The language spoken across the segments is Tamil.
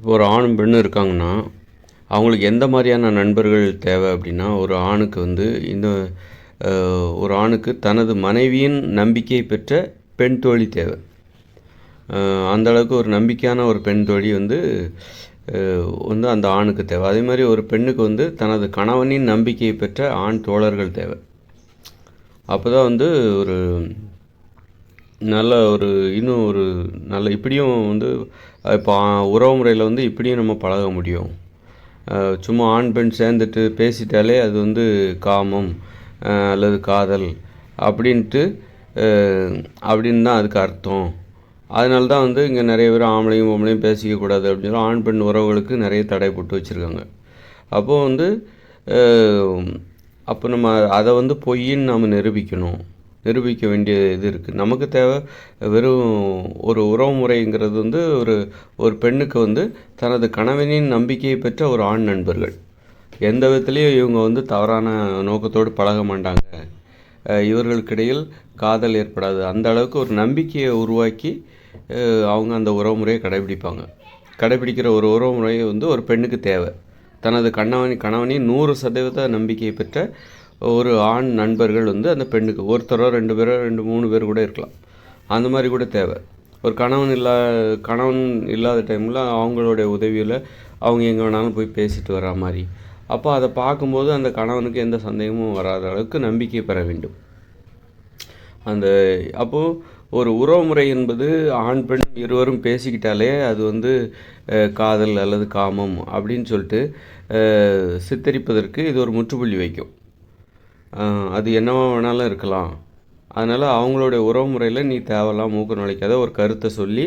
இப்போ ஒரு ஆணும் பெண்ணும் இருக்காங்கன்னா அவங்களுக்கு எந்த மாதிரியான நண்பர்கள் தேவை அப்படின்னா ஒரு ஆணுக்கு வந்து இந்த ஒரு ஆணுக்கு தனது மனைவியின் நம்பிக்கை பெற்ற பெண் தோழி தேவை. அந்தளவுக்கு அந்த அளவுக்கு ஒரு நம்பிக்கையான ஒரு பெண் தோழி வந்து வந்து அந்த ஆணுக்கு தேவை. அதே மாதிரி ஒரு பெண்ணுக்கு வந்து தனது கணவனின் நம்பிக்கையை பெற்ற ஆண் தோழர்கள் தேவை. அப்போ தான் வந்து ஒரு நல்ல ஒரு இன்னும் ஒரு நல்ல இப்படியும் வந்து இப்போ உறவு முறையில் வந்து இப்படியும் நம்ம பழக முடியும். சும்மா ஆண் பெண் சேர்ந்துட்டு பேசிட்டாலே அது வந்து காமம் அல்லது காதல் அப்படின்ட்டு அப்படின்னு தான் அதுக்கு அர்த்தம். அதனால தான் வந்து இங்கே நிறைய பேர் ஆம்பளையும் பொம்பளையும் பேசிக்கக்கூடாது அப்படின்னு சொல்லி ஆண் பெண் உறவுகளுக்கு நிறைய தடை போட்டு வச்சுருக்காங்க. அப்போது வந்து அப்போ நம்ம அதை வந்து பொய்ன்னு நாம் நிரூபிக்கணும். நிரூபிக்க வேண்டிய இது இருக்குது நமக்கு தேவை வெறும் ஒரு உறவு முறைங்கிறது வந்து ஒரு ஒரு பெண்ணுக்கு வந்து தனது கணவனின் நம்பிக்கையை பெற்ற ஒரு ஆண் நண்பர்கள். எந்த விதத்துலேயும் இவங்க வந்து தவறான நோக்கத்தோடு பழக மாட்டாங்க. இவர்களுக்கிடையில் காதல் ஏற்படாது. அந்த அளவுக்கு ஒரு நம்பிக்கையை உருவாக்கி அவங்க அந்த உறவு முறையை கடைபிடிப்பாங்க. கடைபிடிக்கிற ஒரு உறவு வந்து ஒரு பெண்ணுக்கு தேவை. தனது கணவனி கணவனின் நூறு சதவீத நம்பிக்கையை பெற்ற ஒரு ஆண் நண்பர்கள் வந்து அந்த பெண்ணுக்கு ஒருத்தரோ ரெண்டு பேரோ ரெண்டு மூணு பேர் கூட இருக்கலாம். அந்த மாதிரி கூட தேவை. ஒரு கணவன் இல்லா கணவன் இல்லாத டைமில் அவங்களுடைய உதவியில் அவங்க எங்கே வேணாலும் போய் பேசிட்டு வரா மாதிரி. அப்போ அதை பார்க்கும்போது அந்த கணவனுக்கு எந்த சந்தேகமும் வராத அளவுக்கு நம்பிக்கை பெற வேண்டும். அந்த அப்போது ஒரு உறவுமுறை என்பது ஆண் பெண் இருவரும் பேசிக்கிட்டாலே அது வந்து காதல் அல்லது காமம் அப்படின்னு சொல்லிட்டு சித்தரிப்பதற்கு இது ஒரு முற்றுப்புள்ளி வைக்கும். அது என்னவா வேணாலும் இருக்கலாம். அதனால் அவங்களுடைய உறவுமுறையில் நீ தேவையில்லாம் மூக்கு நுழைக்காத ஒரு கருத்தை சொல்லி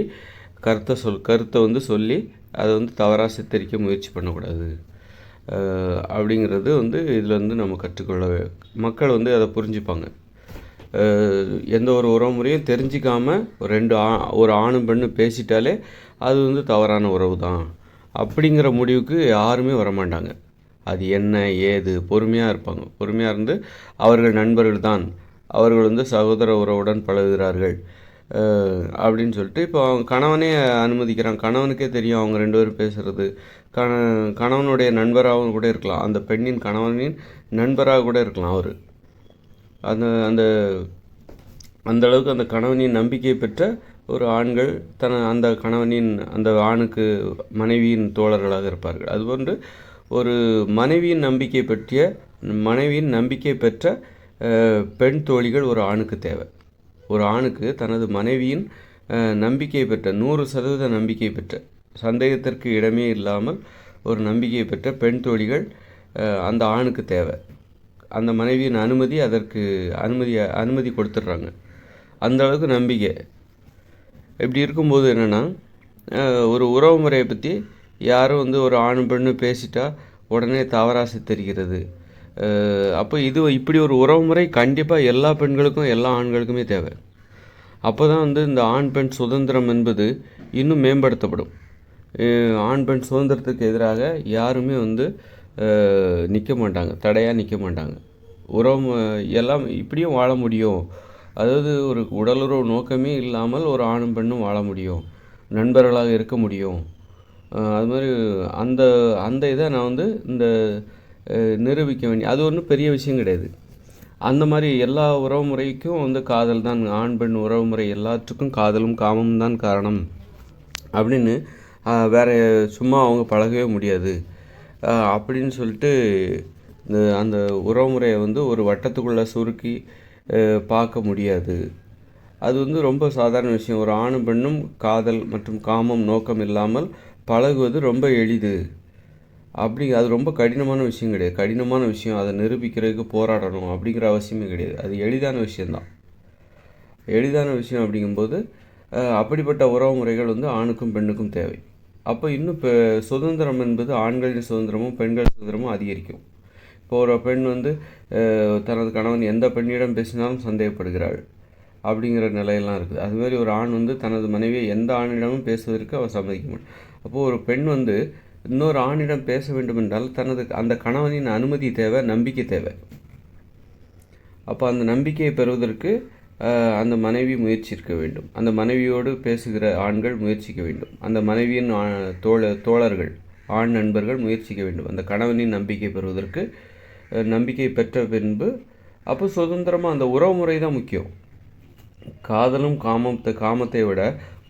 கருத்தை சொல் கருத்தை வந்து சொல்லி அதை வந்து தவறாக சித்தரிக்க முயற்சி பண்ணக்கூடாது. அப்படிங்கிறது வந்து இதில் வந்து நம்ம கற்றுக்கொள்ள மக்கள் வந்து அதை புரிஞ்சுப்பாங்க. எந்த ஒரு உறவுமுறையும் தெரிஞ்சிக்காம ஒரு ரெண்டு ஆ ஒரு ஆணும் பெண்ணும் பேசிட்டாலே அது வந்து தவறான உறவு தான் அப்படிங்கிற முடிவுக்கு யாருமே வரமாட்டாங்க. அது என்ன ஏது பொறுமையாக இருப்பாங்க. பொறுமையாக இருந்து அவர்கள் நண்பர்கள் தான் அவர்கள் வந்து சகோதர உறவுடன் பழகுகிறார்கள். அப்படின்னு சொல்லிட்டு இப்போ அவங்க கணவனே அனுமதிக்கிறான் கணவனுக்கே தெரியும் அவங்க ரெண்டு பேரும் பேசுகிறது கண கணவனுடைய நண்பராகவும் கூட இருக்கலாம். அந்த பெண்ணின் கணவனின் நண்பராக கூட இருக்கலாம் அவர். அந்த அந்த அந்த அளவுக்கு அந்த கணவனின் நம்பிக்கை பெற்ற ஒரு ஆண்கள் தன அந்த கணவனின் அந்த ஆணுக்கு மனைவியின் தோழர்களாக இருப்பார்கள். அதுபோன்று ஒரு மனைவியின் நம்பிக்கை பற்றிய மனைவியின் நம்பிக்கை பெற்ற பெண் தோழிகள் ஒரு ஆணுக்கு தேவை. ஒரு ஆணுக்கு தனது மனைவியின் நம்பிக்கை பெற்ற நூறு சதவீத நம்பிக்கை பெற்ற சந்தேகத்திற்கு இடமே இல்லாமல் ஒரு நம்பிக்கை பெற்ற பெண் தோழிகள் அந்த ஆணுக்கு தேவை. அந்த மனைவியின் அனுமதி அதற்கு அனுமதி அனுமதி கொடுத்துட்றாங்க. அந்த அளவுக்கு நம்பிக்கை. இப்படி இருக்கும்போது என்னென்னா ஒரு உறவு முறையை பற்றி யாரும் வந்து ஒரு ஆண் பெண்ணு பேசிட்டா உடனே தவறாக சித்தரிக்கிறது அப்போ இது இப்படி ஒரு உறவுமுறை கண்டிப்பாக எல்லா பெண்களுக்கும் எல்லா ஆண்களுக்குமே தேவை. அப்போ தான் வந்து இந்த ஆண் பெண் சுதந்திரம் என்பது இன்னும் மேம்படுத்தப்படும். ஆண் பெண் சுதந்திரத்துக்கு எதிராக யாருமே வந்து நிற்க மாட்டாங்க தடையாக நிற்க மாட்டாங்க. உறவு எல்லாம் இப்படியும் வாழ முடியும். அதாவது ஒரு உடலுறவு நோக்கமே இல்லாமல் ஒரு ஆணும் பெண்ணும் வாழ முடியும். நண்பர்களாக இருக்க முடியும். அது மாதிரி அந்த அந்த இதை நான் வந்து இந்த நிரூபிக்க வேண்டிய அது ஒன்றும் பெரிய விஷயம் கிடையாது. அந்த மாதிரி எல்லா உறவு முறைக்கும் வந்து காதல் தான் ஆண் பெண் உறவு முறை எல்லாத்துக்கும் காதலும் காமமும் தான் காரணம். அப்படின்னு வேற சும்மா அவங்க பழகவே முடியாது. அப்படின்னு சொல்லிட்டு இந்த அந்த உறவுமுறையை வந்து ஒரு வட்டத்துக்குள்ளே சுருக்கி பார்க்க முடியாது. அது வந்து ரொம்ப சாதாரண விஷயம். ஒரு ஆணும் பெண்ணும் காதல் மற்றும் காமம் நோக்கம் இல்லாமல் பழகுவது ரொம்ப எளிது. அப்படி அது ரொம்ப கடினமான விஷயம் கிடையாது. கடினமான விஷயம் அதை நிரூபிக்கிறதுக்கு போராடணும் அப்படிங்கிற அவசியமே கிடையாது. அது எளிதான விஷயந்தான் எளிதான விஷயம் அப்படிங்கும்போது அப்படிப்பட்ட உறவு முறைகள் வந்து ஆணுக்கும் பெண்ணுக்கும் தேவை. அப்போ இன்னும் இப்போ சுதந்திரம் என்பது ஆண்களின் சுதந்திரமும் பெண்கள் சுதந்திரமும் அதிகரிக்கும். இப்போ ஒரு பெண் வந்து தனது கணவன் எந்த பெண்ணிடம் பேசினாலும் சந்தேகப்படுகிறாள் அப்படிங்கிற நிலையெல்லாம் இருக்குது. அதுமாதிரி ஒரு ஆண் வந்து தனது மனைவியை எந்த ஆணிடமும் பேசுவதற்கு அவர் சம்மதிக்க மாட்டார் அப்போது ஒரு பெண் வந்து இன்னொரு ஆணிடம் பேச வேண்டும் என்றால் தனது அந்த கணவனின் அனுமதி தேவை நம்பிக்கை தேவை. அப்போ அந்த நம்பிக்கையை பெறுவதற்கு அந்த மனைவி முயற்சிக்க வேண்டும். அந்த மனைவியோடு பேசுகிற ஆண்கள் முயற்சிக்க வேண்டும். அந்த மனைவியின் தோழ தோழர்கள் ஆண் நண்பர்கள் முயற்சிக்க வேண்டும். அந்த கணவனின் நம்பிக்கை பெறுவதற்கு நம்பிக்கை பெற்ற பின்பு அப்போ சுதந்திரமாக அந்த உறவுமுறை தான் முக்கியம். காதலும் காமத்தை காமத்தை விட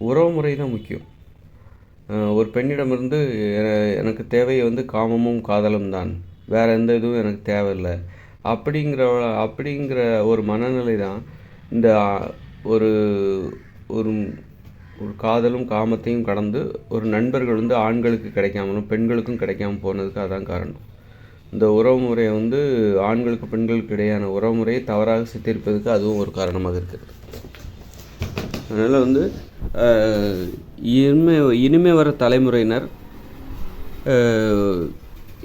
உறவுமுறை தான் முக்கியம். ஒரு பெண்ணிடமிருந்து எனக்கு தேவை வந்து காமமும் காதலும் தான். வேறு எந்த இதுவும் எனக்கு தேவையில்லை. அப்படிங்கிற அப்படிங்கிற ஒரு மனநிலை தான் இந்த ஒரு ஒரு ஒரு காதலும் காமத்தையும் கடந்து ஒரு நண்பர்கள் வந்து ஆண்களுக்கு கிடைக்காமலும் பெண்களுக்கும் கிடைக்காம போனதுக்கு அதான் காரணம். இந்த உறவு முறையை வந்து ஆண்களுக்கு பெண்களுக்கு இடையான உறவு முறையை தவறாக சித்தரிப்பதுக்கு அதுவும் ஒரு காரணமாக இருக்கிறது. அதனால் வந்து இனிமே இனிமே வர தலைமுறையினர்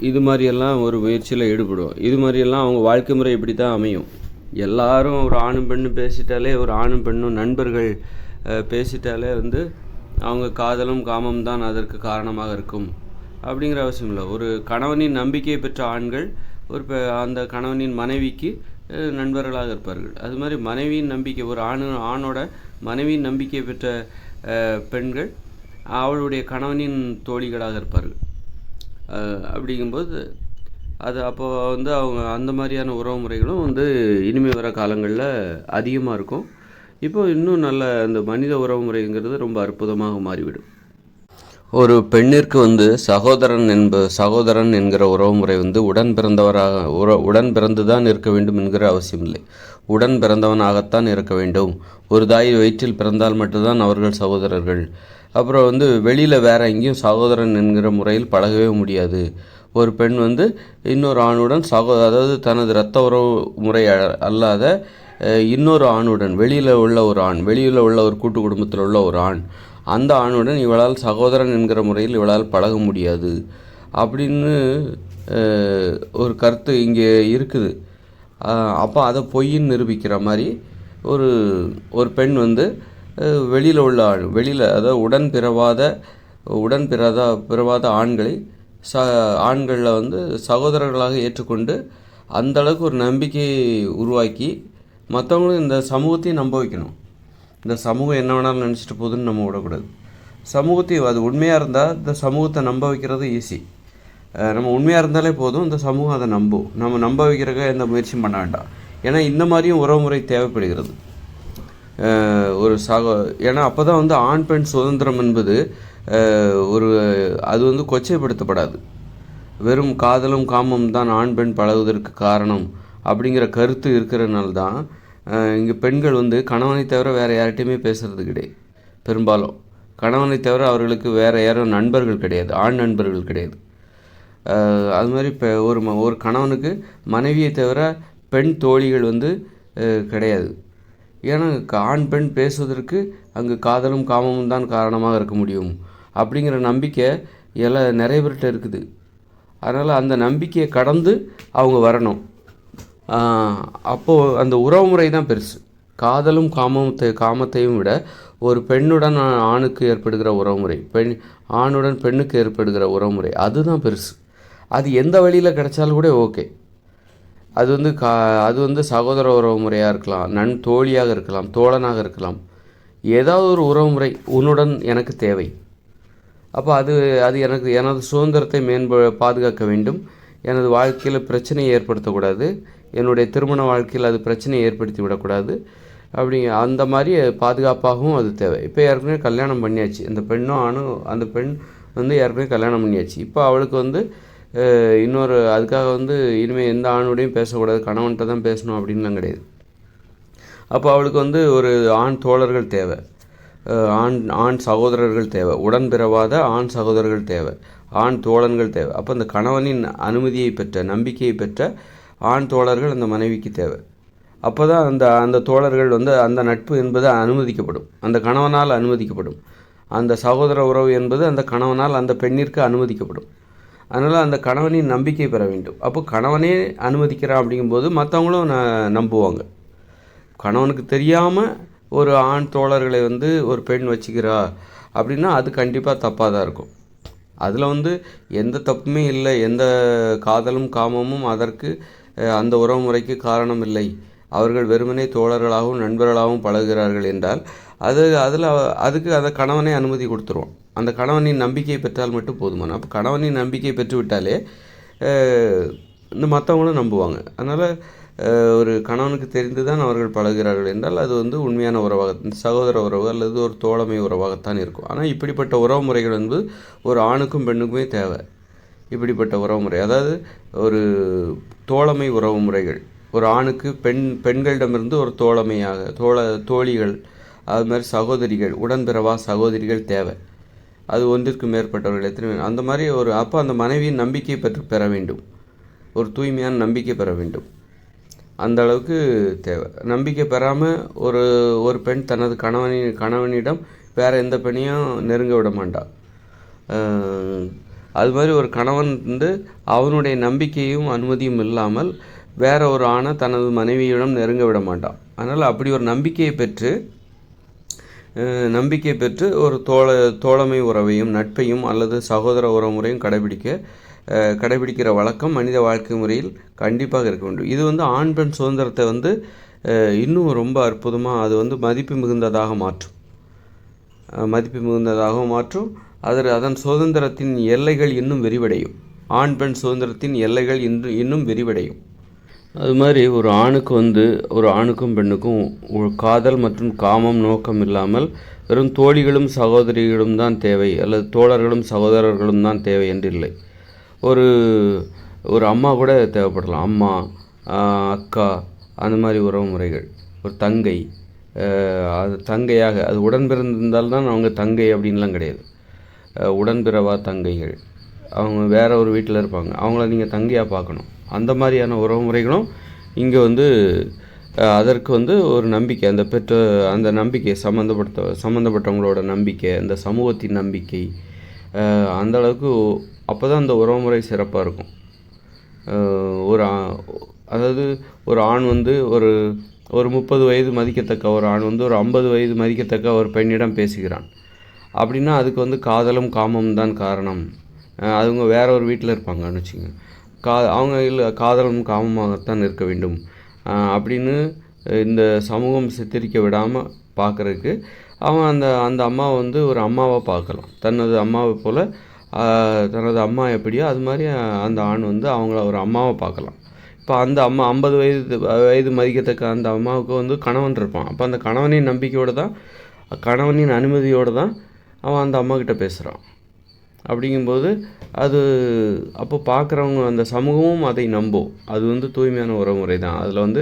இது மாதிரியெல்லாம் ஒரு முயற்சியில் ஈடுபடுவோம் இது மாதிரியெல்லாம் அவங்க வாழ்க்கை முறை இப்படி தான் அமையும். எல்லாரும் ஒரு ஆணும் பெண்ணும் பேசிட்டாலே ஒரு ஆணும் பெண்ணும் நண்பர்கள் பேசிட்டாலே வந்து அவங்க காதலும் காமம் தான் அதற்கு காரணமாக இருக்கும் அப்படிங்கிற அவசியம் இல்லை. ஒரு கணவனின் நம்பிக்கை பெற்ற ஆண்கள் ஒரு அந்த கணவனின் மனைவிக்கு நண்பர்களாக இருப்பார்கள். அது மாதிரி மனைவியின் நம்பிக்கை ஒரு ஆணு ஆணோட மனைவியின் நம்பிக்கை பெற்ற பெண்கள் அவளுடைய கணவனின் தோழிகளாக இருப்பார்கள். அப்படிங்கும்போது அது அப்போ வந்து அவங்க அந்த மாதிரியான உறவு முறைகளும் வந்து இனிமே வர காலங்களில் அதிகமாக இருக்கும். இப்போ இன்னும் நல்ல அந்த மனித உறவு முறைங்கிறது ரொம்ப அற்புதமாக மாறிவிடும். ஒரு பெண்ணிற்கு வந்து சகோதரன் என்ப சகோதரன் என்கிற உறவுமுறை வந்து உடன் பிறந்தவராக உற உடன் பிறந்து தான் இருக்க வேண்டும் என்கிற அவசியம் இல்லை. உடன் பிறந்தவனாகத்தான் இருக்க வேண்டும். ஒரு தாய் வயிற்றில் பிறந்தால் மட்டும்தான் அவர்கள் சகோதரர்கள். அப்புறம் வந்து வெளியில் வேற எங்கேயும் சகோதரன் என்கிற முறையில் பழகவே முடியாது. ஒரு பெண் வந்து இன்னொரு ஆணுடன் சகோ அதாவது தனது இரத்த உறவு முறை அல்லாத இன்னொரு ஆணுடன் வெளியில் உள்ள ஒரு ஆண் வெளியில் உள்ள ஒரு கூட்டு குடும்பத்தில் உள்ள ஒரு ஆண் அந்த ஆணுடன் இவளால் சகோதரன் என்கிற முறையில் இவளால் பழக முடியாது. அப்படின்னு ஒரு கருத்து இங்கே இருக்குது. அப்போ அதை பொய்ன்னு நிரூபிக்கிற மாதிரி ஒரு ஒரு பெண் வந்து வெளியில் உள்ள ஆண் வெளியில் அதாவது உடன் பிறவாத உடன் பிறதா பிறவாத ஆண்களை ச ஆண்களில் வந்து சகோதரர்களாக ஏற்றுக்கொண்டு அந்தளவுக்கு ஒரு நம்பிக்கையை உருவாக்கி மற்றவங்களும் இந்த சமூகத்தையும் நம்ப வைக்கணும். இந்த சமூகம் என்ன வேணாலும் நினச்சிட்டு போகுதுன்னு நம்ம விடக்கூடாது. சமூகத்தையும் அது உண்மையாக இருந்தால் இந்த சமூகத்தை நம்ப வைக்கிறது ஈஸி நம்ம உண்மையாக இருந்தாலே போதும் இந்த சமூகம் அதை நம்பும். நம்ம நம்ப வைக்கிறக்க எந்த முயற்சியும் பண்ண வேண்டாம். ஏன்னா இந்த மாதிரியும் உறவுமுறை தேவைப்படுகிறது. ஒரு சக ஏன்னா அப்போ தான் வந்து ஆண் பெண் சுதந்திரம் என்பது ஒரு அது வந்து கொச்சைப்படுத்தப்படாது. வெறும் காதலும் காமம் தான் ஆண் பெண் பழகுவதற்கு காரணம் அப்படிங்கிற கருத்து இருக்கிறதுனால தான் இங்கே பெண்கள் வந்து கணவனை தவிர வேறு யார்கிட்டையுமே பேசுறது கிடையாது. பெரும்பாலும் கணவனை தவிர அவர்களுக்கு வேறு யாரும் நண்பர்கள் கிடையாது ஆண் நண்பர்கள் கிடையாது. அது மாதிரி இப்போ ஒரு ம ஒரு கணவனுக்கு மனைவியை தவிர பெண் தோழிகள் வந்து கிடையாது. ஏன்னா ஆண் பெண் பேசுவதற்கு அங்கு காதலும் காமமும் தான் காரணமாக இருக்க முடியும். அப்படிங்கிற நம்பிக்கை எல்லாம் நிறைய பேர்கிட்ட இருக்குது. அதனால் அந்த நம்பிக்கையை கடந்து அவங்க வரணும். அப்போது அந்த உறவுமுறை தான் பெருசு. காதலும் காமத்தை காமத்தையும் விட ஒரு பெண்ணுடன் ஆணுக்கு ஏற்படுகிற உறவுமுறை பெண் ஆணுடன் பெண்ணுக்கு ஏற்படுகிற உறவுமுறை அதுதான் பெருசு. அது எந்த வழியில் கிடைச்சாலும் கூட ஓகே. அது வந்து கா அது வந்து சகோதர உறவுமுறையாக இருக்கலாம் நன் தோழியாக இருக்கலாம் தோழனாக இருக்கலாம். ஏதாவது ஒரு உறவுமுறை உன்னுடன் எனக்கு தேவை. அப்போ அது அது எனக்கு எனது சுதந்திரத்தை மேம்ப பாதுகாக்க வேண்டும். எனது வாழ்க்கையில் பிரச்சனையை ஏற்படுத்தக்கூடாது. என்னுடைய திருமண வாழ்க்கையில் அது பிரச்சனையை ஏற்படுத்தி விடக்கூடாது. அப்படி அந்த மாதிரி பாதுகாப்பாகவும் அது தேவை. இப்போ ஏற்கனவே கல்யாணம் பண்ணியாச்சு. அந்த பெண்ணும் ஆணும் அந்த பெண் வந்து ஏற்கனவே கல்யாணம் பண்ணியாச்சு. இப்போ அவளுக்கு வந்து இன்னொரு அதுக்காக வந்து இனிமேல் எந்த ஆணோடையும் பேசக்கூடாது. கணவன்கிட்ட தான் பேசணும் அப்படின்லாம் கிடையாது. அப்போ அவளுக்கு வந்து ஒரு ஆண் தோழர்கள் தேவை. ஆண் ஆண் சகோதரர்கள் தேவை. உடன்பிறவாத ஆண் சகோதரர்கள் தேவை. ஆண் தோழன்கள் தேவை. அப்போ அந்த கணவனின் அனுமதியை பெற்ற நம்பிக்கையை பெற்ற ஆண் தோழர்கள் அந்த மனைவிக்கு தேவை. அப்போ தான் அந்த அந்த தோழர்கள் வந்து அந்த நட்பு என்பது அனுமதிக்கப்படும். அந்த கணவனால் அனுமதிக்கப்படும். அந்த சகோதர உறவு என்பது அந்த கணவனால் அந்த பெண்ணிற்கு அனுமதிக்கப்படும். அதனால் அந்த கணவனின் நம்பிக்கை பெற வேண்டும். அப்போ கணவனே அனுமதிக்கிறான் அப்படிங்கும்போது மற்றவங்களும் ந நம்புவாங்க. கணவனுக்கு தெரியாமல் ஒரு ஆண் தோழர்களை வந்து ஒரு பெண் வச்சுக்கிறா அப்படின்னா அது கண்டிப்பாக தப்பாக தான் இருக்கும். அதில் வந்து எந்த தப்புமே இல்லை. எந்த காதலும் காமமும் அதற்கு அந்த உறவுமுறைக்கு காரணம் இல்லை அவர்கள் வெறுமனே தோழர்களாகவும் நண்பர்களாகவும் பழகுகிறார்கள் என்றால் அது அதில் அதுக்கு அந்த கணவனே அனுமதி கொடுத்துருவோம். அந்த கணவனின் நம்பிக்கையை பெற்றால் மட்டும் போதுமான அப்போ கணவனின் நம்பிக்கையை பெற்றுவிட்டாலே இந்த மற்றவங்களும் நம்புவாங்க. அதனால் ஒரு கணவனுக்கு தெரிந்து தான் அவர்கள் பழகிறார்கள் என்றால் அது வந்து உண்மையான உறவாக சகோதர உறவு அல்லது ஒரு தோழமை உறவாகத்தான் இருக்கும். ஆனால் இப்படிப்பட்ட உறவு முறைகள் வந்து ஒரு ஆணுக்கும் பெண்ணுக்குமே தேவை. இப்படிப்பட்ட உறவுமுறை அதாவது ஒரு தோழமை உறவுமுறைகள் ஒரு ஆணுக்கு பெண் பெண்களிடமிருந்து ஒரு தோழமையாக தோழ தோழிகள் அது மாதிரி சகோதரிகள் உடன்பிறவா சகோதரிகள் தேவை. அது ஒன்றிற்கு மேற்பட்டவர்கள் எத்தனை அந்த மாதிரி ஒரு அப்போ அந்த மனைவியின் நம்பிக்கை பெற்று பெற வேண்டும். ஒரு தூய்மையான நம்பிக்கை பெற வேண்டும். அந்த அளவுக்கு தேவை. நம்பிக்கை பெறாமல் ஒரு ஒரு பெண் தனது கணவனின் கணவனிடம் வேறு எந்த பெண்ணையும் நெருங்க விட மாட்டாள் அது மாதிரி ஒரு கணவன் வந்து அவனுடைய நம்பிக்கையும் அனுமதியும் இல்லாமல் வேற ஒரு ஆணை தனது மனைவியிடம் நெருங்க விட மாட்டான். அதனால் அப்படி ஒரு நம்பிக்கையை பெற்று நம்பிக்கை பெற்று ஒரு தோழ தோழமை உறவையும் நட்பையும் அல்லது சகோதர உறவு முறையும் கடைபிடிக்க கடைபிடிக்கிற வழக்கம் மனித வாழ்க்கை முறையில் கண்டிப்பாக இருக்க வேண்டும். இது வந்து ஆண் பெண் சுதந்திரத்தை வந்து இன்னும் ரொம்ப அற்புதமாக அது வந்து மதிப்பு மிகுந்ததாக மாற்றும். மதிப்பு மிகுந்ததாக மாற்றும். அதில் அதன் சுதந்திரத்தின் எல்லைகள் இன்னும் விரிவடையும். ஆண் பெண் சுதந்திரத்தின் எல்லைகள் இன்று இன்னும் விரிவடையும். அது மாதிரி ஒரு ஆணுக்கு வந்து ஒரு ஆணுக்கும் பெண்ணுக்கும் ஒரு காதல் மற்றும் காமம் நோக்கம் இல்லாமல் வெறும் தோழிகளும் சகோதரிகளும் தான் தேவை அல்லது தோழர்களும் சகோதரர்களும் தான் தேவை என்று இல்லை. ஒரு ஒரு அம்மா கூட தேவைப்படலாம். அம்மா அக்கா அந்த மாதிரி உறவு முறைகள். ஒரு தங்கை அது தங்கையாக அது உடன் பிறந்திருந்தால்தான் அவங்க தங்கை அப்படின்லாம் கிடையாது. உடன்பிறவா தங்கைகள். அவங்க வேற ஒரு வீட்டில் இருப்பாங்க. அவங்கள நீங்கள் தங்கையாக பார்க்கணும். அந்த மாதிரியான உறவு முறைகளும் இங்கே வந்து அதற்கு வந்து ஒரு நம்பிக்கை. அந்த பெற்ற அந்த நம்பிக்கை சம்மந்தப்பட்ட சம்மந்தப்பட்டவங்களோட நம்பிக்கை அந்த சமூகத்தின் நம்பிக்கை அந்த அளவுக்கு அப்போ தான் அந்த உறவுமுறை சிறப்பாக இருக்கும். ஒரு அதாவது ஒரு ஆண் வந்து ஒரு ஒரு முப்பது வயது மதிக்கத்தக்க ஒரு ஆண் வந்து ஒரு ஐம்பது வயது மதிக்கத்தக்க ஒரு பெண்ணிடம் பேசுகிறான். அப்படின்னா அதுக்கு வந்து காதலும் காமம் தான் காரணம். அவங்க வேற ஒரு வீட்டில் இருப்பாங்கன்னு வச்சுங்க. கா அவங்க இல்லை காதலும் காமமாகத்தான் இருக்க வேண்டும். அப்படின்னு இந்த சமூகம் சித்தரிக்க விடாமல் பார்க்குறதுக்கு அவன் அந்த அந்த அம்மாவை வந்து ஒரு அம்மாவாக பார்க்கலாம் தனது அம்மாவை போல் தனது அம்மா எப்படியோ அது மாதிரி அந்த ஆண் வந்து அவங்கள ஒரு அம்மாவை பார்க்கலாம் இப்போ அந்த அம்மா ஐம்பது வயது வயது மதிக்கத்தக்க அந்த அம்மாவுக்கு வந்து கணவன் இருப்பான். அப்போ அந்த கணவனின் நம்பிக்கையோடு தான் கணவனின் அனுமதியோடு தான் அவன் அந்த அம்மாக்கிட்ட பேசுகிறான் அப்படிங்கும்போது அது அப்போ பார்க்குறவங்க அந்த சமூகமும் அதை நம்பும். அது வந்து தூய்மையான உறவுமுறை தான் அதில் வந்து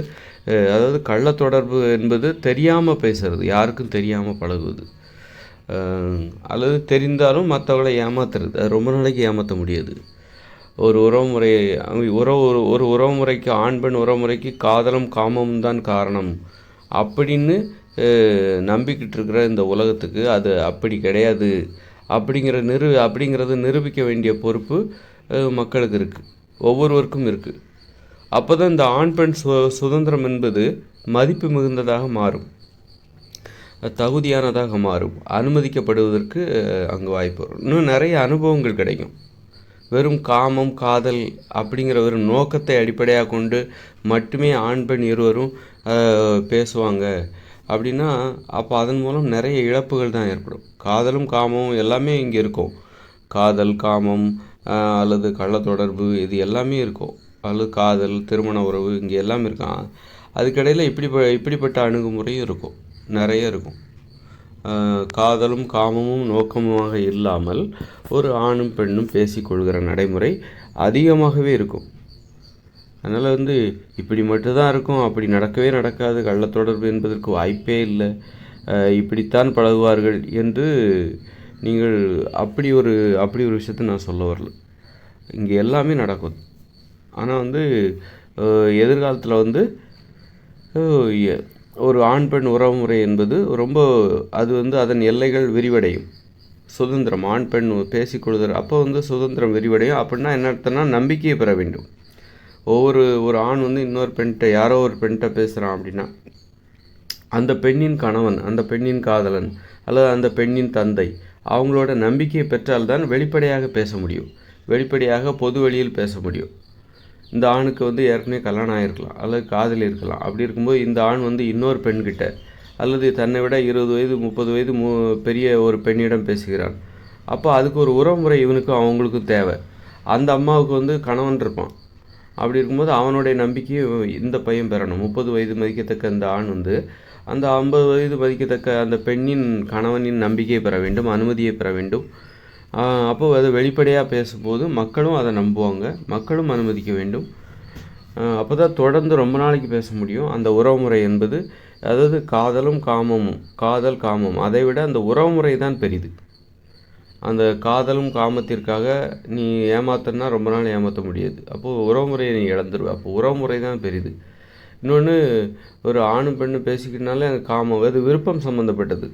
அதாவது கள்ள தொடர்பு என்பது தெரியாமல் பேசுறது யாருக்கும் தெரியாமல் பழகுவது. அல்லது தெரிந்தாலும் மற்றவங்களை ஏமாத்துறது. அது ரொம்ப நாளைக்கு ஏமாற்ற முடியாது. ஒரு உறவுமுறை உறவு ஒரு ஒரு உறவுமுறைக்கு ஆண் பெண் உறவுமுறைக்கு காதலும் காமமும் தான் காரணம். அப்படின்னு நம்பிக்கிட்டு இருக்கிற இந்த உலகத்துக்கு அது அப்படி கிடையாது. அப்படிங்கிற நிரு அப்படிங்கிறத நிரூபிக்க வேண்டிய பொறுப்பு மக்களுக்கு இருக்குது ஒவ்வொருவருக்கும் இருக்குது அப்போ தான் இந்த ஆண் பெண் சு சுதந்திரம் என்பது மதிப்பு மிகுந்ததாக மாறும். தகுதியானதாக மாறும். அனுமதிக்கப்படுவதற்கு அங்கே வாய்ப்பு வரும். இன்னும் நிறைய அனுபவங்கள் கிடைக்கும். வெறும் காமம் காதல் அப்படிங்கிற ஒரு நோக்கத்தை அடிப்படையாக கொண்டு மட்டுமே ஆண் பெண் இருவரும் பேசுவாங்க. அப்படின்னா அப்போ அதன் மூலம் நிறைய இழப்புகள் தான் ஏற்படும். காதலும் காமமும் எல்லாமே இங்கே இருக்கும். காதல் காமம் அல்லது கள்ள தொடர்பு இது எல்லாமே இருக்கும். அல்லது காதல் திருமண உறவு இங்கே எல்லாமே இருக்கான் அதுக்கிடையில் இப்படி இப்படிப்பட்ட அணுகுமுறையும் இருக்கும். நிறைய இருக்கும். காதலும் காமமும் நோக்கமுமாக இல்லாமல் ஒரு ஆணும் பெண்ணும் பேசிக்கொள்கிற நடைமுறை அதிகமாகவே இருக்கும். அதனால் வந்து இப்படி மட்டும்தான் இருக்கும் அப்படி நடக்கவே நடக்காது. கள்ளத்தொடர்பு என்பதற்கு வாய்ப்பே இல்லை. இப்படித்தான் பழகுவார்கள் என்று நீங்கள் அப்படி ஒரு அப்படி ஒரு விஷயத்தை நான் சொல்ல வரல. இங்கே எல்லாமே நடக்கும். ஆனால் வந்து எதிர்காலத்தில் வந்து ஒரு ஆண் பெண் உறவுமுறை என்பது ரொம்ப அது வந்து அதன் எல்லைகள் விரிவடையும். சுதந்திரம் ஆண் பெண் பேசிக்கொள்கிற அப்போ வந்து சுதந்திரம் விரிவடையும். அப்படின்னா என்ன அர்த்தம்னா நம்பிக்கையை பெற வேண்டும். ஒவ்வொரு ஒரு ஆண் வந்து இன்னொரு பெண்கிட்ட யாரோ ஒரு பெண்கிட்ட பேசுகிறான் அப்படின்னா அந்த பெண்ணின் கணவன் அந்த பெண்ணின் காதலன் அல்லது அந்த பெண்ணின் தந்தை அவங்களோட நம்பிக்கையை பெற்றால்தான் வெளிப்படையாக பேச முடியும். வெளிப்படையாக பொது வழியில் பேச முடியும். இந்த ஆணுக்கு வந்து ஏற்கனவே கல்யாணம் ஆகிருக்கலாம் அல்லது காதலி இருக்கலாம். அப்படி இருக்கும்போது இந்த ஆண் வந்து இன்னொரு பெண்கிட்ட அல்லது தன்னை விட இருபது வயது முப்பது வயது மு பெரிய ஒரு பெண்ணிடம் பேசுகிறான். அப்போ அதுக்கு ஒரு உறவுமுறை இவனுக்கும் அவங்களுக்கும் தேவை. அந்த அம்மாவுக்கு வந்து கணவன் இருப்பான். அப்படி இருக்கும்போது அவனுடைய நம்பிக்கையை இந்த பையன் பெறணும். முப்பது வயது மதிக்கத்தக்க அந்த ஆண் வந்து அந்த ஐம்பது வயது மதிக்கத்தக்க அந்த பெண்ணின் கணவனின் நம்பிக்கையை பெற வேண்டும் அனுமதியை பெற வேண்டும். அப்போது அது வெளிப்படையாக பேசும்போது மக்களும் அதை நம்புவாங்க. மக்களும் அனுமதிக்க வேண்டும். அப்போ தான் தொடர்ந்து ரொம்ப நாளைக்கு பேச முடியும். அந்த உறவுமுறை என்பது அதாவது காதலும் காமமும் காதல் காமம். அதை விட அந்த உறவுமுறை தான் பெரிது. அந்த காதலும் காமத்திற்காக நீ ஏமாத்தனா ரொம்ப நாள் ஏமாற்ற முடியாது. அப்போது உறவுமுறையை நீ இழந்துருவ. அப்போ உறவுமுறை தான் பெரிது. இன்னொன்று ஒரு ஆணும் பெண்ணும் பேசிக்கிட்டனாலே அந்த காமம் அது விருப்பம் சம்மந்தப்பட்டது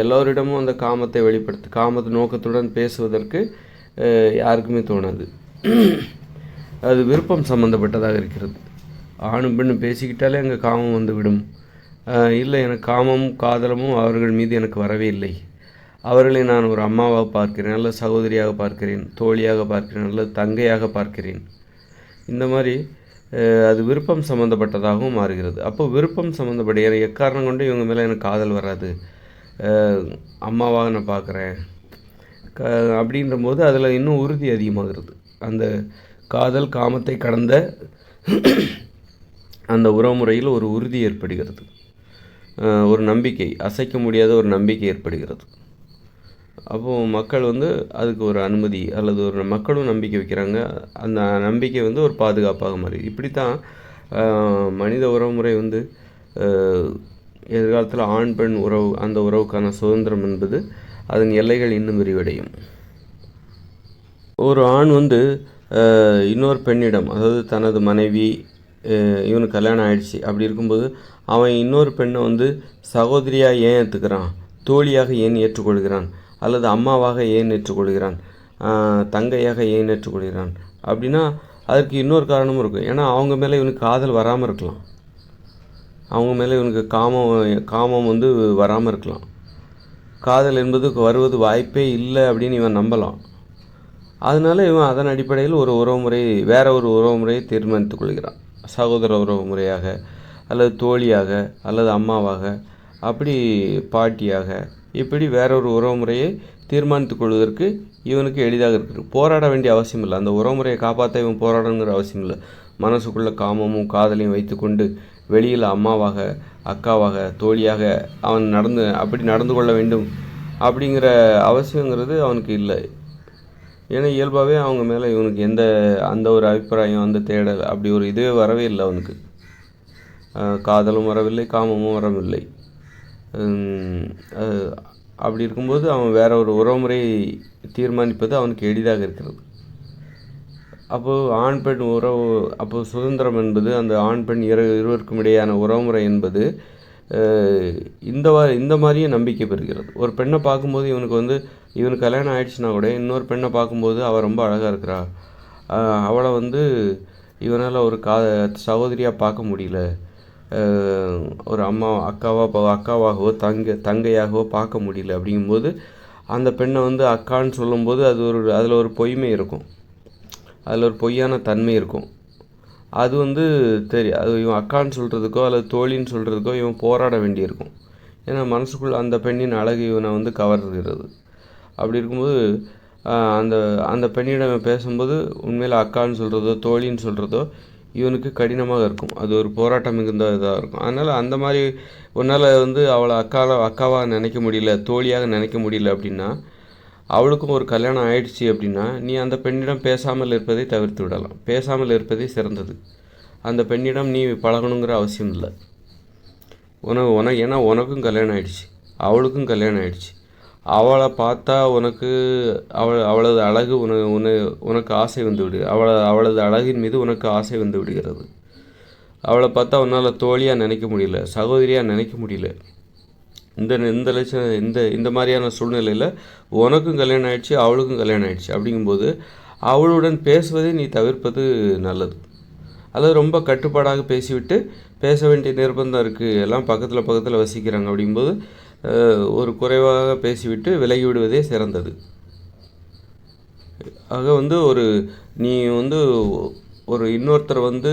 எல்லோரிடமும் அந்த காமத்தை வெளிப்படுத்து காமத்து நோக்கத்துடன் பேசுவதற்கு யாருக்குமே தோணாது. அது விருப்பம் சம்மந்தப்பட்டதாக இருக்கிறது. ஆணும் பெண்ணும் பேசிக்கிட்டாலே அங்கே காமம் வந்துவிடும். இல்லை எனக்கு காமமும் காதலமும் அவர்கள் மீது எனக்கு வரவே இல்லை. அவர்களை நான் ஒரு அம்மாவாக பார்க்கிறேன் நல்ல சகோதரியாக பார்க்கிறேன் தோழியாக பார்க்கிறேன் அல்லது தங்கையாக பார்க்கிறேன். இந்த மாதிரி அது விருப்பம் சம்மந்தப்பட்டதாகவும் மாறுகிறது. அப்போ விருப்பம் சம்மந்தப்பட்ட எனக்கு எக்காரணம் கொண்டு இவங்க மேலே எனக்கு காதல் வராது? அம்மாவாக நான் பார்க்குறேன். க அப்படின்ற போது அதில் இன்னும் உறுதி அதிகமாகிறது. அந்த காதல் காமத்தை கடந்த அந்த உறவுமுறையில் ஒரு உறுதி ஏற்படுகிறது. ஒரு நம்பிக்கை அசைக்க முடியாத ஒரு நம்பிக்கை ஏற்படுகிறது. அப்போது மக்கள் வந்து அதுக்கு ஒரு அனுமதி அல்லது ஒரு மக்களும் நம்பிக்கை வைக்கிறாங்க. அந்த நம்பிக்கை வந்து ஒரு பாதுகாப்பாக மாறி. இப்படி தான் மனித உறவுமுறை வந்து எதிர்காலத்தில் ஆண் பெண் உறவு அந்த உறவுக்கான சுதந்திரம் என்பது அதன் எல்லைகள் இன்னும் விரிவடையும். ஒரு ஆண் வந்து இன்னொரு பெண்ணிடம் அதாவது தனது மனைவி இவனுக்கு கல்யாணம் ஆயிடுச்சு. அப்படி இருக்கும்போது அவன் இன்னொரு பெண்ணை வந்து சகோதரியாக ஏன் ஏற்றுக்கிறான் தோழியாக ஏன் ஏற்றுக்கொள்கிறான்? அல்லது அம்மாவாக ஏன் ஏற்றுக்கொள்கிறான்? தங்கையாக ஏன் ஏற்றுக்கொள்கிறான்? அப்படின்னா அதற்கு இன்னொரு காரணமும் இருக்கும் ஏன்னா அவங்க மேலே இவனுக்கு காதல் வராமல் இருக்கலாம். அவங்க மேலே இவனுக்கு காமம் காமம் வந்து வராமல் இருக்கலாம். காதல் என்பது வருவது வாய்ப்பே இல்லை அப்படின்னு இவன் நம்பலாம். அதனால இவன் அதன் அடிப்படையில் ஒரு உறவுமுறை வேற ஒரு உறவுமுறையை தீர்மானித்துக் கொள்கிறான். சகோதர உறவு முறையாக அல்லது தோழியாக அல்லது அம்மாவாக. அப்படி பாட்டியாக இப்படி வேற ஒரு உறவுமுறையை தீர்மானித்துக் கொள்வதற்கு இவனுக்கு எளிதாக இருக்குது போராட வேண்டிய அவசியம் இல்லை அந்த உறவுமுறையை காப்பாற்ற இவன் போராடணுங்கிற அவசியம் இல்லை மனசுக்குள்ள காமமும் காதலையும் வைத்துக்கொண்டு வெளியில் அம்மாவாக அக்காவாக தோழியாக அவன் நடந்து அப்படி நடந்து கொள்ள வேண்டும் அப்படிங்கிற அவசியங்கிறது அவனுக்கு இல்லை. ஏன்னா இயல்பாகவே அவங்க மேலே இவனுக்கு எந்த அந்த ஒரு அபிப்பிராயம் அந்த தேடல் அப்படி ஒரு இதுவே வரவே இல்லை அவனுக்கு. காதலும் வரவில்லை காமமும் வரவில்லை. அப்படி இருக்கும்போது அவன் வேற ஒரு உறவுமுறை தீர்மானிப்பது அவனுக்கு எளிதாக இருக்கிறது. அப்போது ஆண் பெண் உறவு அப்போது சுதந்திரம் என்பது அந்த ஆண் பெண் இரு இருவருக்கும் இடையான உறவுமுறை என்பது இந்த இந்த மாதிரியும் நம்பிக்கை பெறுகிறது. ஒரு பெண்ணை பார்க்கும்போது இவனுக்கு வந்து இவனுக்கு கல்யாணம் ஆயிடுச்சுன்னா கூட இன்னொரு பெண்ணை பார்க்கும்போது அவள் ரொம்ப அழகாக இருக்கிறா. அவளை வந்து இவனால் ஒரு கா சகோதரியாக பார்க்க முடியல. ஒரு அம்மா அக்காவா அக்காவாகவோ தங்க தங்கையாகவோ பார்க்க முடியல. அப்படிங்கும்போது அந்த பெண்ணை வந்து அக்கான்னு சொல்லும்போது அது ஒரு அதில் ஒரு பொய்மை இருக்கும். அதில் ஒரு பொய்யான தன்மை இருக்கும். அது வந்து தெரியும் அது இவன் அக்கான்னு சொல்கிறதுக்கோ அல்லது தோழின்னு சொல்கிறதுக்கோ இவன் போராட வேண்டியிருக்கும். ஏன்னா மனசுக்குள்ளே அந்த பெண்ணின் அழகு இவனை வந்து கவர்கிறது. அப்படி இருக்கும்போது அந்த அந்த பெண்ணிடம் பேசும்போது உண்மையில் அக்கான்னு சொல்கிறதோ தோழின்னு சொல்கிறதோ இவனுக்கு கடினமாக இருக்கும். அது ஒரு போராட்டம் மிகுந்த இதாக இருக்கும். அதனால் அந்த மாதிரி உன்னால் வந்து அவளை அக்காவை அக்காவாக நினைக்க முடியல தோழியாக நினைக்க முடியல அப்படின்னா அவளுக்கும் ஒரு கல்யாணம் ஆயிடுச்சு அப்படின்னா நீ அந்த பெண்ணிடம் பேசாமல் இருப்பதை தவிர்த்து விடலாம். பேசாமல் இருப்பதே சிறந்தது. அந்த பெண்ணிடம் நீ பழகணுங்கிற அவசியம் இல்லை. உனக்கு உனக்கு ஏன்னா உனக்கும் கல்யாணம் ஆயிடுச்சு. அவளுக்கும் கல்யாணம் ஆயிடுச்சு. அவளை பார்த்தா உனக்கு அவள் அவளது அழகு உன உன உனக்கு ஆசை வந்து விடு. அவளை அவளது அழகின் மீது உனக்கு ஆசை வந்து விடுகிறது. அவளை பார்த்தா உன்னால் தோழியாக நினைக்க முடியல சகோதரியாக நினைக்க முடியல. இந்த இந்த லட்சம் இந்த இந்த மாதிரியான சூழ்நிலையில் உனக்கும் கல்யாணம் ஆயிடுச்சு அவளுக்கும் கல்யாணம் ஆயிடுச்சு. அப்படிங்கும்போது அவளுடன் பேசுவதை நீ தவிர்ப்பது நல்லது. அல்லது ரொம்ப கட்டுப்பாடாக பேசிவிட்டு பேச வேண்டிய நிர்பந்தம் இருக்குது எல்லாம் பக்கத்தில் பக்கத்தில் வசிக்கிறாங்க. அப்படிங்கும்போது ஒரு குறைவாக பேசிவிட்டு விலகி விடுவதே சிறந்தது. ஆக வந்து ஒரு நீ வந்து ஒரு இன்னொருத்தர் வந்து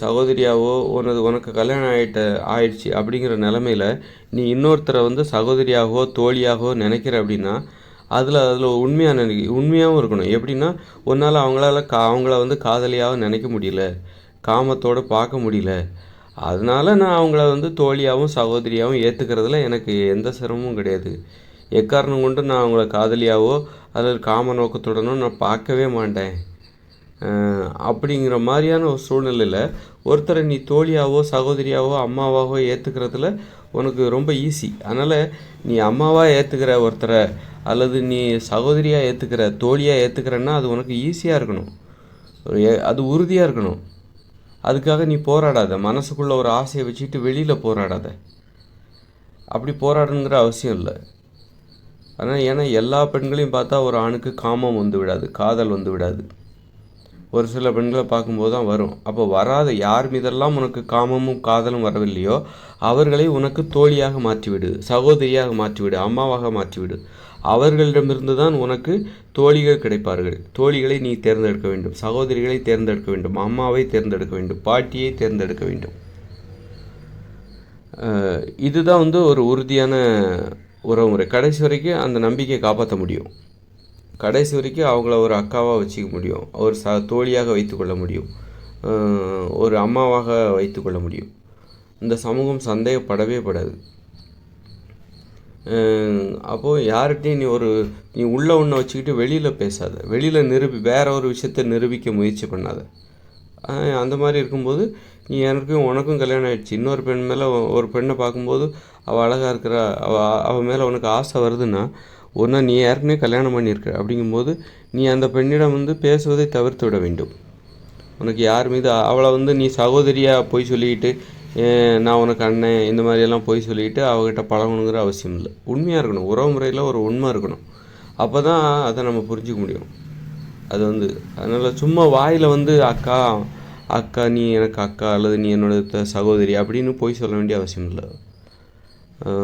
சகோதரியாவோ உனது உனக்கு கல்யாணம் ஆகிட்ட ஆயிடுச்சு அப்படிங்கிற நிலமையில நீ இன்னொருத்தரை வந்து சகோதரியாகவோ தோழியாகவோ நினைக்கிற அப்படின்னா அதில் அதில் உண்மையாக நினைக்க உண்மையாகவும் இருக்கணும். எப்படின்னா உன்னால் அவங்களால கா அவங்கள வந்து காதலியாக நினைக்க முடியல. காமத்தோடு பார்க்க முடியல. அதனால நான் அவங்கள வந்து தோழியாகவும் சகோதரியாகவும் ஏற்றுக்கிறதுல எனக்கு எந்த சிரமமும் கிடையாது. எக்காரணம் கொண்டு நான் அவங்கள காதலியாவோ அதில் காம நோக்கத்துடனோ நான் பார்க்கவே மாட்டேன். அப்படிங்கிற மாதிரியான ஒரு சூழ்நிலையில் ஒருத்தரை நீ தோழியாவோ சகோதரியாவோ அம்மாவாகவோ ஏற்றுக்கிறதுல உனக்கு ரொம்ப ஈஸி அதனால் நீ அம்மாவாக ஏற்றுக்கிற ஒருத்தரை அல்லது நீ சகோதரியாக ஏற்றுக்கிற தோழியாக ஏற்றுக்கிறன்னா அது உனக்கு ஈஸியாக இருக்கணும். ஏ- அது உறுதியாக இருக்கணும். அதுக்காக நீ போராடாத. மனசுக்குள்ளே ஒரு ஆசையை வச்சுக்கிட்டு வெளியில் போராடாத. அப்படி போராடணுங்கிற அவசியம் இல்லை. ஆனால் ஏன்னா எல்லா பெண்களையும் பார்த்தா ஒரு ஆணுக்கு காமம் வந்து விடாது காதல் வந்து விடாது. ஒரு சில பெண்களை பார்க்கும்போது தான் வரும். அப்போ வராத யார் மீதெல்லாம் உனக்கு காமமும் காதலும் வரவில்லையோ அவர்களை உனக்கு தோழியாக மாற்றிவிடு சகோதரியாக மாற்றிவிடு அம்மாவாக மாற்றிவிடு. அவர்களிடமிருந்து தான் உனக்கு தோழிகள் கிடைப்பார்கள். தோழிகளை நீ தேர்ந்தெடுக்க வேண்டும். சகோதரிகளை தேர்ந்தெடுக்க வேண்டும். அம்மாவை தேர்ந்தெடுக்க வேண்டும். பாட்டியை தேர்ந்தெடுக்க வேண்டும். இதுதான் வந்து ஒரு உறுதியான உறவுமுறை கடைசி வரைக்கும் அந்த நம்பிக்கையை காப்பாற்ற முடியும். கடைசி வரைக்கும் அவங்கள ஒரு அக்காவாக வச்சுக்க முடியும். ஒரு ச தோழியாக வைத்துக்கொள்ள முடியும். ஒரு அம்மாவாக வைத்துக்கொள்ள முடியும். இந்த சமூகம் சந்தேகப்படவே படாது. அப்போது யார்கிட்டையும் நீ ஒரு நீ உள்ள ஒன்றை வச்சுக்கிட்டு வெளியில் பேசாத. வெளியில் நிரூபி வேற ஒரு விஷயத்தை நிரூபிக்க முயற்சி பண்ணாத. அந்த மாதிரி இருக்கும்போது நீ எனக்கும் உனக்கும் கல்யாணம் ஆகிடுச்சு இன்னொரு பெண் மேலே ஒரு பெண்ணை பார்க்கும்போது அவள் அழகாக இருக்கிறா அவள் அவள் மேலே உனக்கு ஆசை வருதுன்னா ஒன்றா நீ ஏற்கனவே கல்யாணம் பண்ணியிருக்க அப்படிங்கும்போது நீ அந்த பெண்ணிடம் வந்து பேசுவதை தவிர்த்து விட வேண்டும். உனக்கு யார் மீது அவளை வந்து நீ சகோதரியாக போய் சொல்லிக்கிட்டு நான் உனக்கு அண்ணன் இந்த மாதிரியெல்லாம் போய் சொல்லிவிட்டு அவகிட்ட பழகணுங்கிற அவசியம் இல்லை. உண்மையாக இருக்கணும். உறவு முறையில் ஒரு உண்மை இருக்கணும். அப்போ தான் அதை நம்ம புரிஞ்சுக்க முடியும். அது வந்து அதனால் சும்மா வாயில் வந்து அக்கா அக்கா நீ எனக்கு அக்கா அல்லது நீ என்னோட சகோதரி அப்படின்னு போய் சொல்ல வேண்டிய அவசியம் இல்லை.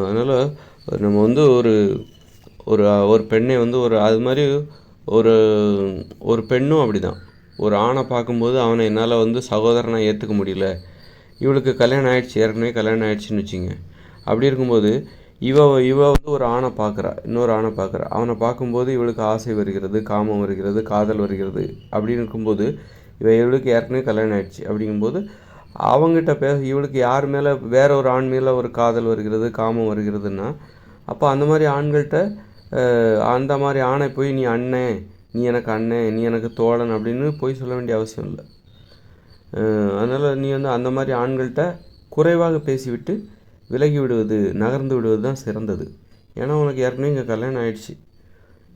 அதனால் நம்ம வந்து ஒரு ஒரு ஒரு பெண்ணை வந்து ஒரு அது மாதிரி ஒரு ஒரு பெண்ணும் அப்படிதான். ஒரு ஆணை பார்க்கும்போது அவனை என்னால் வந்து சகோதரனை ஏற்றுக்க முடியல. இவளுக்கு கல்யாணம் ஆயிடுச்சு ஏற்கனவே கல்யாணம் ஆயிடுச்சுன்னு வச்சுங்க. அப்படி இருக்கும்போது இவ இவ வந்து ஒரு ஆணை பார்க்குறா இன்னொரு ஆணை பார்க்குறா. அவனை பார்க்கும்போது இவளுக்கு ஆசை வருகிறது காமம் வருகிறது காதல் வருகிறது. அப்படின்னு இருக்கும்போது இவ இவளுக்கு ஏற்கனவே கல்யாணம் ஆயிடுச்சு. அப்படிங்கும்போது அவங்ககிட்ட பேச இவளுக்கு யார் மேலே வேற ஒரு ஆண் மேலே ஒரு காதல் வருகிறது காமம் வருகிறதுன்னா அப்போ அந்த மாதிரி ஆண்கள்கிட்ட அந்த மாதிரி ஆணை போய் நீ அண்ணன் நீ எனக்கு அண்ணன் நீ எனக்கு தோழன் அப்படின்னு போய் சொல்ல வேண்டிய அவசியம் இல்லை. அதனால் நீ வந்து அந்த மாதிரி ஆண்கள்கிட்ட குறைவாக பேசிவிட்டு விலகி விடுவது நகர்ந்து விடுவது தான் சிறந்தது. ஏன்னா உனக்கு ஏற்கனவே இங்கே கல்யாணம் ஆயிடுச்சு.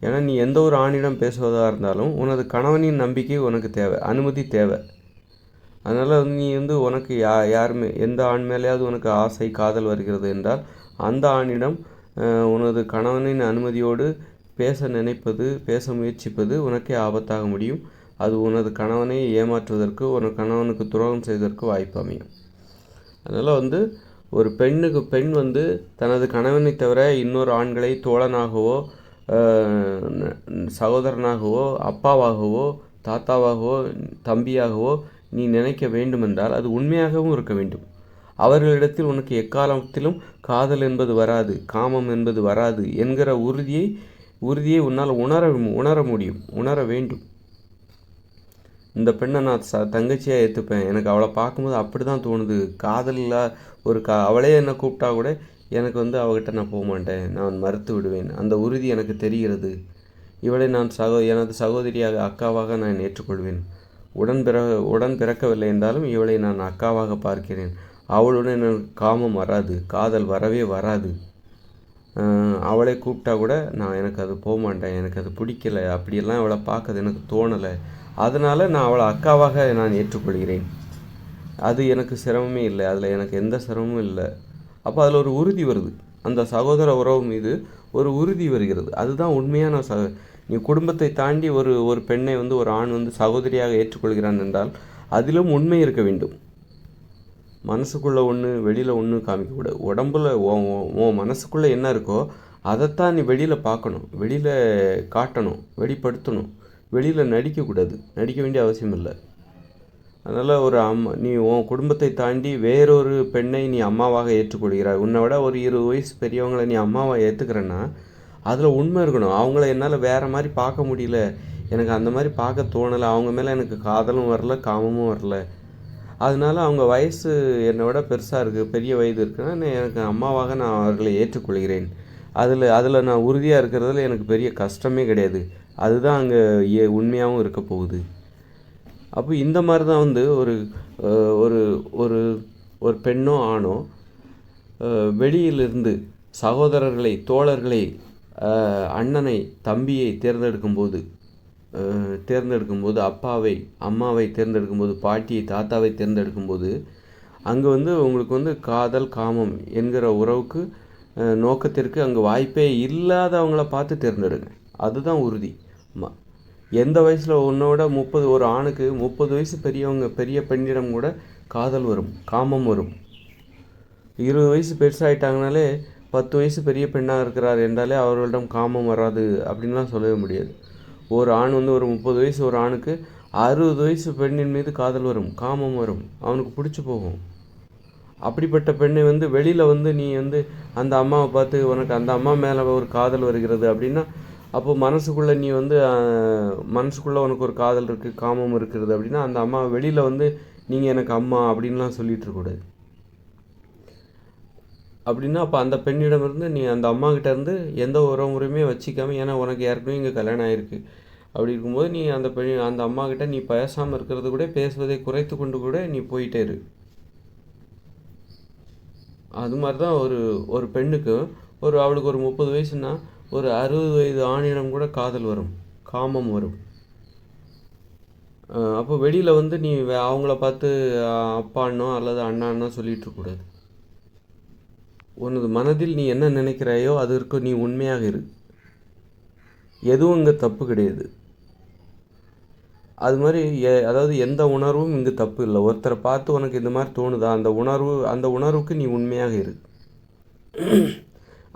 ஏன்னா நீ எந்த ஒரு ஆணிடம் பேசுவதாக இருந்தாலும் உனது கணவனின் நம்பிக்கை உனக்கு தேவை அனுமதி தேவை. அதனால் வந்து நீ வந்து உனக்கு யா யாருமே எந்த ஆண் மேலேயாவது உனக்கு ஆசை காதல் வருகிறது என்றால் அந்த ஆணிடம் உனது கணவனின் அனுமதியோடு பேச நினைப்பது பேச முயற்சிப்பது உனக்கே ஆபத்தாக முடியும். அது உனது கணவனை ஏமாற்றுவதற்கு உனது கணவனுக்கு துரோகம் செய்வதற்கு வாய்ப்பு அமையும். அதனால் வந்து ஒரு பெண்ணுக்கு பெண் வந்து தனது கணவனை தவிர இன்னொரு ஆண்களை தோழனாகவோ சகோதரனாகவோ அப்பாவாகவோ தாத்தாவாகவோ தம்பியாகவோ நீ நினைக்க வேண்டுமென்றால் அது உண்மையாகவும் இருக்க வேண்டும். அவர்களிடத்தில் உனக்கு எக்காலத்திலும் காதல் என்பது வராது காமம் என்பது வராது என்கிற உறுதியை உறுதியை உன்னால் உணர உணர முடியும் உணர வேண்டும். இந்த பெண்ணை நான் ச தங்கச்சியாக ஏற்றுப்பேன் எனக்கு அவளை பார்க்கும்போது அப்படி தான் தோணுது. காதலில் ஒரு கா அவளே என்னை கூப்பிட்டா கூட எனக்கு வந்து அவகிட்ட நான் போக மாட்டேன். நான் மறுத்து விடுவேன். அந்த உறுதி எனக்கு தெரிகிறது. இவளை நான் சகோ எனது சகோதரியாக அக்காவாக நான் ஏற்றுக்கொள்வேன். உடன் பிற உடன் பிறக்கவில்லை என்றாலும் இவளை நான் அக்காவாக பார்க்கிறேன். அவளுடன் எனக்கு காமம் வராது. காதல் வரவே வராது. அவளை கூப்பிட்டா கூட நான் எனக்கு அது போக மாட்டேன். எனக்கு அது பிடிக்கல. அப்படியெல்லாம் அவளை பார்க்கறது எனக்கு தோணலை. அதனால் நான் அவளை அக்காவாக நான் ஏற்றுக்கொள்கிறேன். அது எனக்கு சிரமமே இல்லை. அதில் எனக்கு எந்த சிரமமும் இல்லை. அப்போ அதில் ஒரு உறுதி வருது. அந்த சகோதர உறவு மீது ஒரு உறுதி வருகிறது. அதுதான் உண்மையான ச நீ குடும்பத்தை தாண்டி ஒரு ஒரு பெண்ணை வந்து ஒரு ஆண் வந்து சகோதரியாக ஏற்றுக்கொள்கிறான் என்றால் அதிலும் உண்மை இருக்க வேண்டும். மனசுக்குள்ளே ஒன்று வெளியில் ஒன்று காமிக்கக்கூடாது உடம்புல உன் உன் மனசுக்குள்ளே என்ன இருக்கோ அதைத்தான் நீ வெளியில் பார்க்கணும். வெளியில் காட்டணும். வெளிப்படுத்தணும். வெளியில் நடிக்கக்கூடாது. நடிக்க வேண்டிய அவசியம் இல்லை. அதனால் ஒரு அம்மா நீ உன் குடும்பத்தை தாண்டி வேறொரு பெண்ணை நீ அம்மாவாக ஏற்றுக்கொள்கிறாய். உன்னை விட ஒரு இருபது வயசு பெரியவங்களை நீ அம்மாவை ஏற்றுக்கிறேன்னா அதில் உண்மை இருக்கணும். அவங்கள என்னால் வேறு மாதிரி பார்க்க முடியல. எனக்கு அந்த மாதிரி பார்க்க தோணலை. அவங்க மேலே எனக்கு காதலும் வரல காமமும் வரல. அதனால அவங்க வயசு என்னை விட பெருசாக இருக்குது பெரிய வயது இருக்குன்னா எனக்கு அம்மாவாக நான் அவர்களை ஏற்றுக்கொள்கிறேன். அதில் அதில் நான் உறுதியாக இருக்கிறதுல எனக்கு பெரிய கஷ்டமே கிடையாது. அதுதான் அங்கே ஏ உண்மையாகவும் இருக்க போகுது. அப்போ இந்த மாதிரி தான் வந்து ஒரு ஒரு ஒரு ஒரு பெண்ணோ ஆணோ வெளியிலிருந்து சகோதரர்களை தோழர்களை அண்ணனை தம்பியை தேர்ந்தெடுக்கும்போது தேர்ந்தெடுக்கும்போது அப்பாவை அம்மாவை தேர்ந்தெடுக்கும்போது பாட்டியை தாத்தாவை தேர்ந்தெடுக்கும்போது அங்கே வந்து உங்களுக்கு வந்து காதல் காமம் என்கிற உறவுக்கு நோக்கத்திற்கு அங்கே வாய்ப்பே இல்லாதவங்கள பார்த்து தேர்ந்தெடுங்க. அதுதான் உறுதி. ம எந்த வயசில் உன்னோட முப்பது ஒரு ஆணுக்கு முப்பது வயசு பெரியவங்க பெரிய பெண்ணிடம் கூட காதல் வரும் காமம் வரும். இருபது வயசு பெருசாகிட்டாங்கனாலே பத்து வயசு பெரிய பெண்ணாக இருக்கிறார் என்றாலே அவர்களிடம் காமம் வராது அப்படின்லாம் சொல்லவே முடியாது. ஒரு ஆண் வந்து ஒரு முப்பது வயசு ஒரு ஆணுக்கு அறுபது வயசு பெண்ணின் மீது காதல் வரும் காமம் வரும் அவனுக்கு பிடிச்சி போகும். அப்படிப்பட்ட பெண்ணை வந்து வெளியில் வந்து நீ வந்து அந்த அம்மாவை பார்த்து உனக்கு அந்த அம்மா மேலே ஒரு காதல் வருகிறது அப்படின்னா அப்போ மனசுக்குள்ளே நீ வந்து மனசுக்குள்ளே உனக்கு ஒரு காதல் இருக்குது காமம் இருக்கிறது அப்படின்னா அந்த அம்மா வெளியில் வந்து நீங்கள் எனக்கு அம்மா அப்படின்லாம் சொல்லிட்டு அப்படின்னா அப்போ அந்த பெண்ணிடமிருந்து நீ அந்த அம்மா இருந்து எந்த உறவு முறையுமே வச்சிக்காம ஏன்னா உனக்கு ஏற்கனவே இங்கே கல்யாணம் ஆயிருக்கு. அப்படி இருக்கும்போது நீ அந்த பெண் அந்த அம்மா கிட்ட நீ பேசாமல் இருக்கிறது கூட பேசுவதை குறைத்து கொண்டு கூட நீ போயிட்டே இரு. அது மாதிரி தான் ஒரு ஒரு பெண்ணுக்கு ஒரு அவளுக்கு ஒரு முப்பது வயசுன்னா ஒரு அறுபது வயது ஆணிடம் கூட காதல் வரும் காமம் வரும். அப்போ வெளியில் வந்து நீ வே- அவங்கள பார்த்து அப்பான்னோ அல்லது அண்ணான்னோ சொல்லிட்டு இருக்கக்கூடாது உனது மனதில் நீ என்ன நினைக்கிறாயோ அதற்கு நீ உண்மையாக இரு. எதுவும் இங்கே தப்பு கிடையாது. அது மாதிரி எ- அதாவது எந்த உணர்வும் இங்கே தப்பு இல்லை. ஒருத்தரை பார்த்து உனக்கு இந்த மாதிரி தோணுதா? அந்த உணர்வு அந்த உணர்வுக்கு நீ உண்மையாக இரு.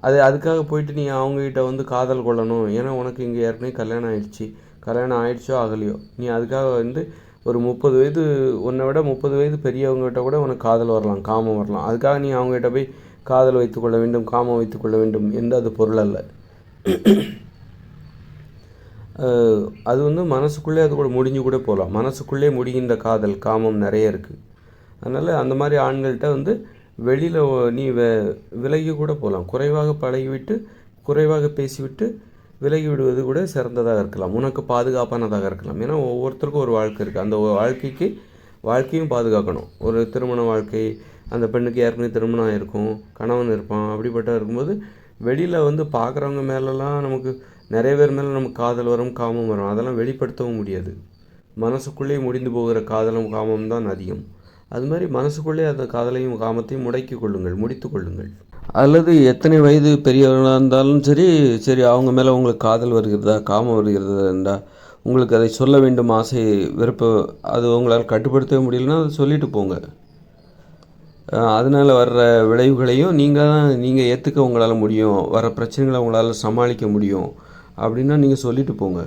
அது அதுக்காக போயிட்டு நீ அவங்கக்கிட்ட வந்து காதல் கொள்ளணும். ஏன்னா உனக்கு இங்கே ஏற்கனவே கல்யாணம் ஆயிடுச்சு. கல்யாணம் ஆயிடுச்சோ ஆகலையோ? நீ அதுக்காக வந்து ஒரு முப்பது வயது உன்னை விட முப்பது வயது பெரியவங்ககிட்ட கூட உனக்கு காதல் வரலாம் காமம் வரலாம். அதுக்காக நீ அவங்ககிட்ட போய் காதல் வைத்துக்கொள்ள வேண்டும் காமம் வைத்துக்கொள்ள வேண்டும் என்று அது பொருள் அல்ல. அது வந்து மனசுக்குள்ளே அது கூட முடிஞ்சு கூட போகலாம். மனசுக்குள்ளே முடிகின்ற காதல் காமம் நிறைய இருக்குது அதனால் அந்த மாதிரி ஆண்கள்கிட்ட வந்து வெளியில் நீ வெ விலகி கூட போகலாம் குறைவாக பழகிவிட்டு குறைவாக பேசிவிட்டு விலகி விடுவது கூட சிறந்ததாக இருக்கலாம். உனக்கு பாதுகாப்பானதாக இருக்கலாம். ஏன்னா ஒவ்வொருத்தருக்கும் ஒரு வாழ்க்கை இருக்குது அந்த வாழ்க்கைக்கு வாழ்க்கையும் பாதுகாக்கணும். ஒரு திருமண வாழ்க்கை அந்த பெண்ணுக்கு ஏற்கனவே திருமணம் ஆகிருக்கும் கணவன் இருப்பான் அப்படிப்பட்ட இருக்கும்போது வெளியில் வந்து பார்க்குறவங்க மேலெல்லாம் நமக்கு நிறைய பேர் மேலே நமக்கு காதல் வரும் காமம் வரும். அதெல்லாம் வெளிப்படுத்தவும் முடியாது. மனசுக்குள்ளேயே முடிந்து போகிற காதலும் காமம் தான் அதிகம். அது மாதிரி மனசுக்குள்ளே அந்த காதலையும் காமத்தையும் முடக்கி கொள்ளுங்கள் முடித்து கொள்ளுங்கள். அல்லது எத்தனை வயது பெரியவர்களாக இருந்தாலும் சரி சரி அவங்க மேலே உங்களுக்கு காதல் வருகிறதா காமம் வருகிறதா என்றா உங்களுக்கு அதை சொல்ல வேண்டும் ஆசை விருப்பம் அது உங்களால் கட்டுப்படுத்தவே முடியலன்னா அதை சொல்லிட்டு போங்க. அதனால் வர்ற விளைவுகளையும் நீங்கள் தான் நீங்கள் ஏற்றுக்க உங்களால் முடியும் வர பிரச்சனைகளை உங்களால் சமாளிக்க முடியும் அப்படின்னா நீங்கள் சொல்லிட்டு போங்க.